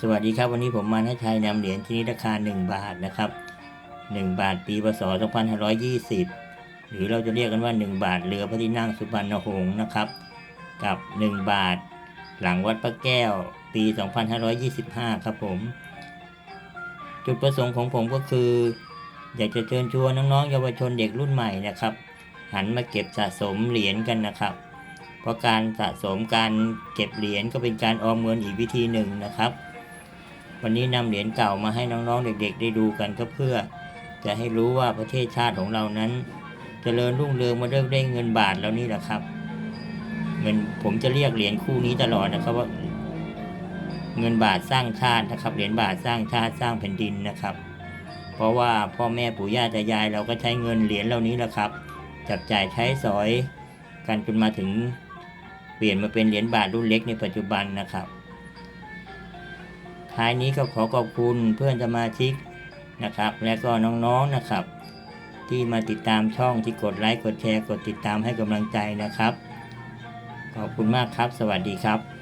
สวัสดีครับวันนี้ผมมาให้ชัยนำเหรียญชนิดราคา 1 บาทนะครับ 1 บาทปีพศ2520 หรือเราจะเรียกกันว่า 1 บาทเรือพระที่นั่งสุพรรณหงษ์นะครับ กับ 1 บาทหลังวัดพระแก้วปี 2525 ครับผม จุดประสงค์ของผมก็คือ อยากจะเชิญชวนน้องๆเยาวชนเด็กรุ่นใหม่นะครับ หันมาเก็บสะสมเหรียญกันนะครับ เพราะการสะสมการเก็บเหรียญก็เป็นการออมเงินอีกวิธีหนึ่งนะครับ วันนี้นำเหรียญเก่ามาให้น้องๆเด็กๆ ได้ดูกันก็เพื่อ จะให้รู้ว่าประเทศชาติของเรานั้นจเจริญรุ่งเรืองมาเริ่มได้เงินบาทแล้วนี่แหละครับเงินผมจะเรียกเหรียญคู่นี้ตลอดนะครับว่าเงินบาทสร้างชาตินะครับ เหรียญบาทสร้างชาติสร้างแผ่นดินนะครับ เพราะว่าพ่อแม่ปู่ย่าตายายเราก็ใช้เงินเหรียญเหล่านี้แหละครับ จับจ่ายใช้สอยกันจนมาถึงเปลี่ยนมาเป็นเหรียญบาทรุ่นเล็กในปัจจุบันนะครับ ท้ายนี้ก็ขอขอบคุณเพื่อนสมาชิกนะครับ และก็น้องๆนะครับ ที่มาติดตามช่องที่กดไลค์กดแชร์กดติดตามให้กำลังใจนะครับ ขอบคุณมากครับ สวัสดีครับ